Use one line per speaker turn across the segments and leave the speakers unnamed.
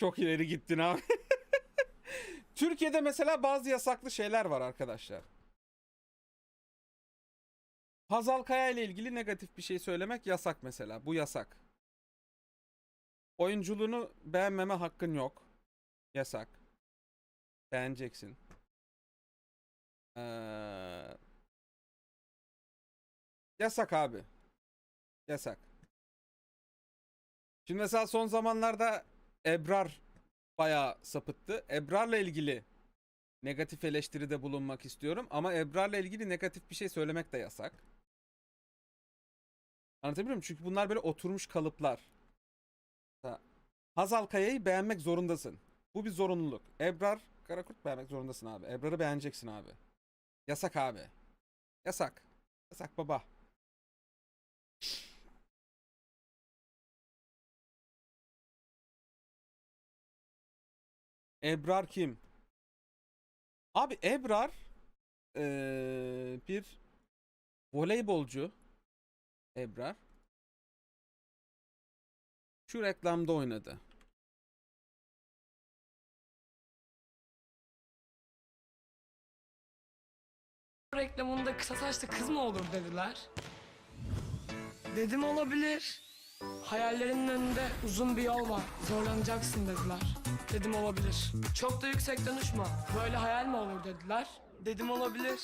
Çok ileri gittin abi. Türkiye'de mesela bazı yasaklı şeyler var arkadaşlar. Hazal Kaya ile ilgili negatif bir şey söylemek yasak mesela. Bu yasak. Oyunculuğunu beğenmeme hakkın yok. Yasak. Beğeneceksin. Ee, yasak abi. Yasak. Şimdi mesela son zamanlarda Ebrar bayağı sapıttı. Ebrar'la ilgili negatif eleştiride bulunmak istiyorum ama Ebrar'la ilgili negatif bir şey söylemek de yasak. Anlatabiliyor muyum? Çünkü bunlar böyle oturmuş kalıplar. Ha, Hazal Kaya'yı beğenmek zorundasın. Bu bir zorunluluk. Ebrar Karakurt beğenmek zorundasın abi. Ebrar'ı beğeneceksin abi. Yasak abi. Yasak. Yasak baba. Ebrar kim? Abi Ebrar eee, bir voleybolcu. Ebrar. Şu reklamda oynadı.
reklamında kısa saçlı kız mı olur dediler. Dedim olabilir. Hayallerinin önünde uzun bir yol var. Zorlanacaksın dediler. Dedim olabilir. Çok da yüksekten uçma. Böyle hayal mi olur dediler. Dedim olabilir.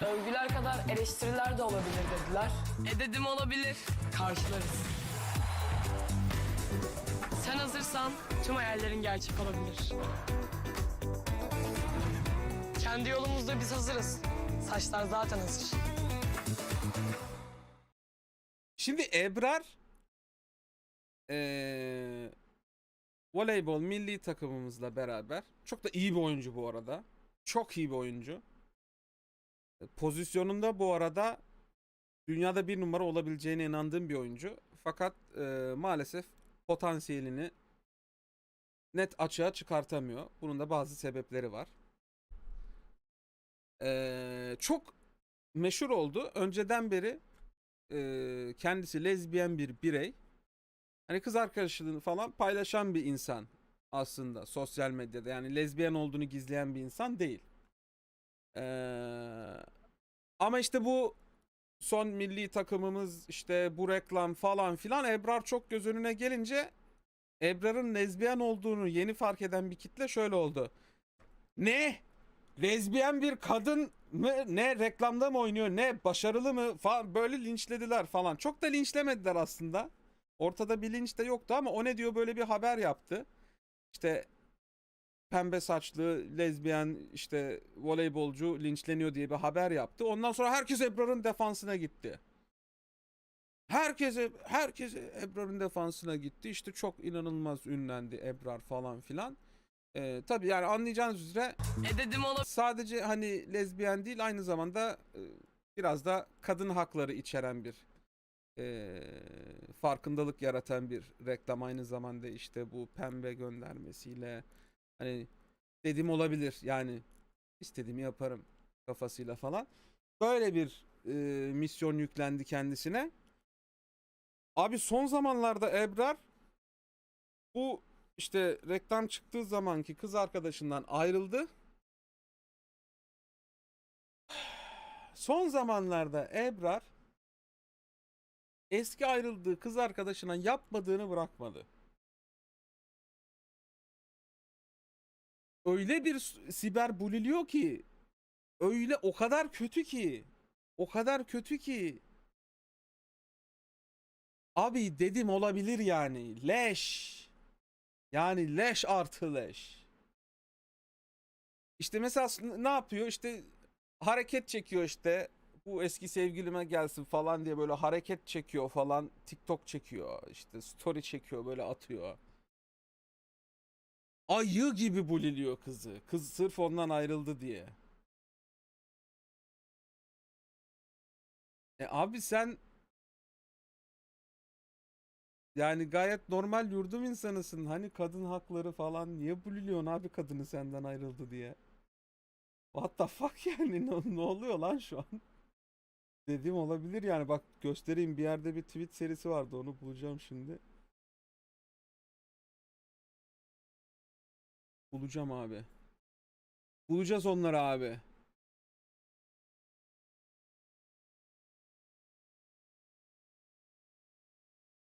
Övgüler kadar eleştiriler de olabilir dediler. E dedim olabilir. Karşılarız. Sen hazırsan tüm hayallerin gerçek olabilir. Kendi yolumuzda biz hazırız. Saçlar zaten hazır.
Şimdi Ebrar eee, voleybol milli takımımızla beraber çok da iyi bir oyuncu bu arada. Çok iyi bir oyuncu. E, Pozisyonunda bu arada dünyada bir numara olabileceğine inandığım bir oyuncu. Fakat eee, maalesef potansiyelini net açığa çıkartamıyor. Bunun da bazı sebepleri var. Eee, çok meşhur oldu. Önceden beri e, kendisi lezbiyen bir birey. Hani kız arkadaşını falan paylaşan bir insan aslında sosyal medyada. Yani lezbiyen olduğunu gizleyen bir insan değil. Ee, ama işte bu son milli takımımız işte bu reklam falan filan Ebrar çok göz önüne gelince Ebrar'ın lezbiyen olduğunu yeni fark eden bir kitle şöyle oldu. Ne? Lezbiyen bir kadın mı ne reklamda mı oynuyor ne başarılı mı falan böyle linçlediler falan. Çok da linçlemediler aslında. Ortada bir linç de yoktu ama o ne diyor böyle bir haber yaptı. İşte pembe saçlı lezbiyen işte voleybolcu linçleniyor diye bir haber yaptı. Ondan sonra herkes Ebrar'ın defansına gitti. Herkese herkese Ebrar'ın defansına gitti. İşte çok inanılmaz ünlendi Ebrar falan filan. Ee, tabii yani anlayacağınız üzere
E dedim
sadece hani lezbiyen değil aynı zamanda e, biraz da kadın hakları içeren bir e, farkındalık yaratan bir reklam aynı zamanda işte bu pembe göndermesiyle hani dediğim olabilir yani istediğimi yaparım kafasıyla falan böyle bir e, misyon yüklendi kendisine. Abi son zamanlarda Ebrar bu işte reklam çıktığı zamanki kız arkadaşından ayrıldı. Son zamanlarda Ebrar eski ayrıldığı kız arkadaşına yapmadığını bırakmadı. Öyle bir siber buliliyor ki öyle o kadar kötü ki o kadar kötü ki abi dedim olabilir yani leş yani leş artı leş. İşte mesela ne yapıyor? İşte hareket çekiyor işte. Bu eski sevgilime gelsin falan diye böyle hareket çekiyor falan. TikTok çekiyor. işte story çekiyor böyle atıyor. Ayı gibi buliliyor kızı. Kız sırf ondan ayrıldı diye. E abi sen yani gayet normal yurdum insanısın. Hani kadın hakları falan niye buliliyorsun abi kadını senden ayrıldı diye. What the fuck yani ne, ne oluyor lan şu an? Dediğim olabilir yani bak göstereyim bir yerde bir tweet serisi vardı onu bulacağım şimdi. Bulacağım abi. Bulacağız onları abi.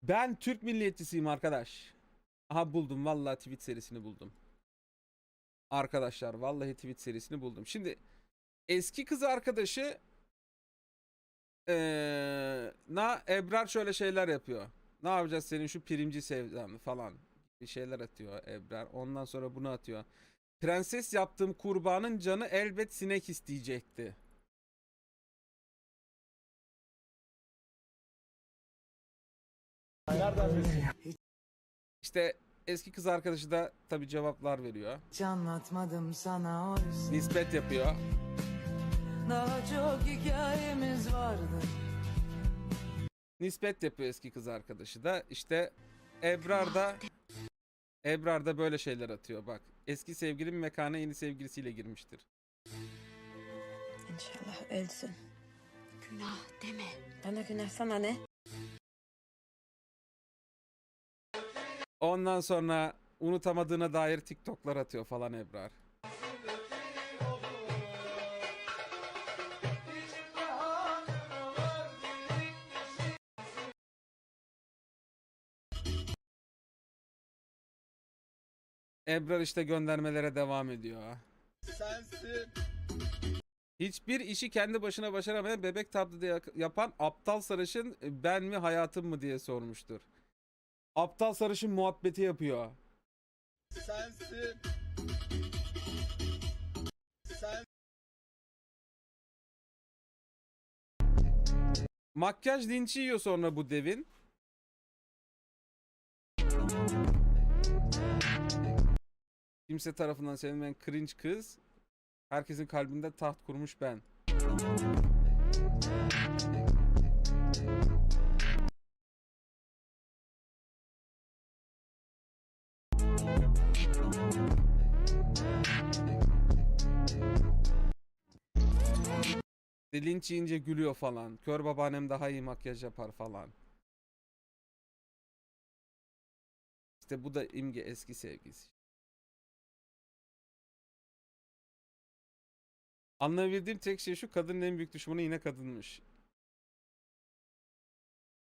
Ben Türk milliyetçisiyim arkadaş. Aha buldum vallahi tweet serisini buldum. Arkadaşlar vallahi tweet serisini buldum. Şimdi eski kız arkadaşı eee na Ebrar şöyle şeyler yapıyor. Ne yapacağız senin şu primci sevdanı falan bir şeyler atıyor Ebrar. Ondan sonra bunu atıyor. Prenses yaptığım kurbanın canı elbet sinek isteyecekti. İşte eski kız arkadaşı da tabi cevaplar veriyor.
Hiç anlatmadım sana oysa
Nispet yapıyor.
Daha çok hikayemiz vardı
Nispet yapıyor eski kız arkadaşı da. İşte Ebrar da Ebrar da böyle şeyler atıyor bak. Eski sevgilim mekana yeni sevgilisiyle girmiştir.
İnşallah ölsün.
Günah deme.
Bana günah sana ne?
Ondan sonra unutamadığına dair TikTok'lar atıyor falan Ebrar. Ebrar işte göndermelere devam ediyor. Hiçbir işi kendi başına başaramayan bebek taklidi yapan aptal sarışın ben mi hayatım mı diye sormuştur. Aptal sarışın muhabbeti yapıyor.
Sensin.
Makyaj linçi yiyor sonra bu devin. Kimse tarafından sevilmeyen cringe kız. Herkesin kalbinde taht kurmuş ben. Linç yiyince gülüyor falan. Kör babaannem daha iyi makyaj yapar falan. İşte bu da imge eski sevgisi. Anlayabildiğim tek şey şu kadının en büyük düşmanı yine kadınmış.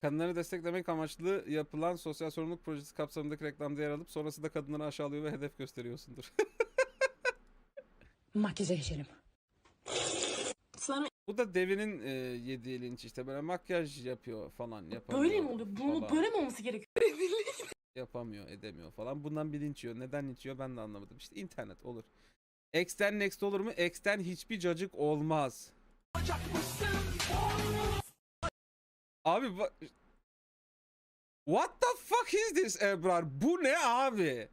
Kadınları desteklemek amaçlı yapılan sosyal sorumluluk projesi kapsamındaki reklamda yer alıp sonrasında kadınları aşağılıyor ve hedef gösteriyorsundur.
Makyaja geçelim.
Sana
Bu da devinin e, yediği linç işte böyle makyaj yapıyor falan yapamıyor.
böyle mi oluyor? Bunu
falan.
böyle mi olması gerekiyor?
yapamıyor, edemiyor falan. Bundan bir linç yiyor. Neden linç yiyor ben de anlamadım. İşte internet olur. X'ten next olur mu? X'ten hiçbir cacık olmaz. Abi What the fuck is this Ebrar? Bu ne abi?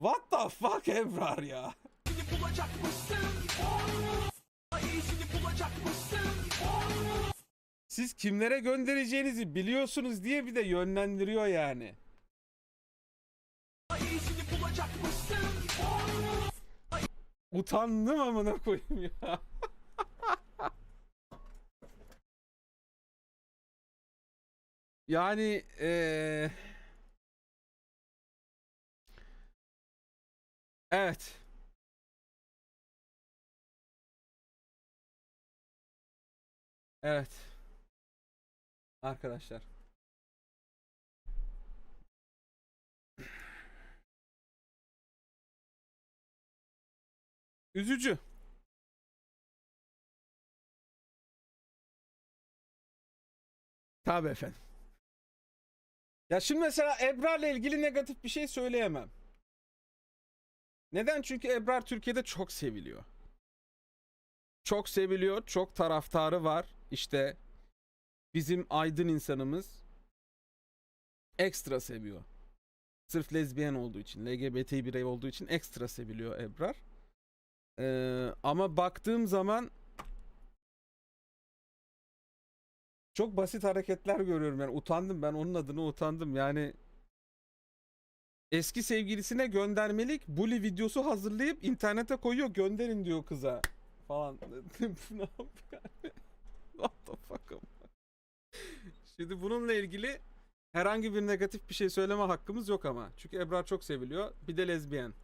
What the fuck Ebrar ya? Siz kimlere göndereceğinizi biliyorsunuz diye bir de yönlendiriyor yani. Utandım amına koyayım ya. yani eee Evet. Evet. Arkadaşlar. Üzücü. Tabii efendim. Ya şimdi mesela Ebrar'la ilgili negatif bir şey söyleyemem. Neden? Çünkü Ebrar Türkiye'de çok seviliyor. Çok seviliyor, çok taraftarı var. İşte bizim aydın insanımız ekstra seviyor. Sırf lezbiyen olduğu için, LGBT birey olduğu için ekstra seviliyor Ebrar. Ee, ama baktığım zaman çok basit hareketler görüyorum yani utandım ben onun adına utandım yani eski sevgilisine göndermelik bully videosu hazırlayıp internete koyuyor gönderin diyor kıza falan. Bu ne yapıyor? What the fuck Şimdi bununla ilgili herhangi bir negatif bir şey söyleme hakkımız yok ama. Çünkü Ebrar çok seviliyor. Bir de lezbiyen.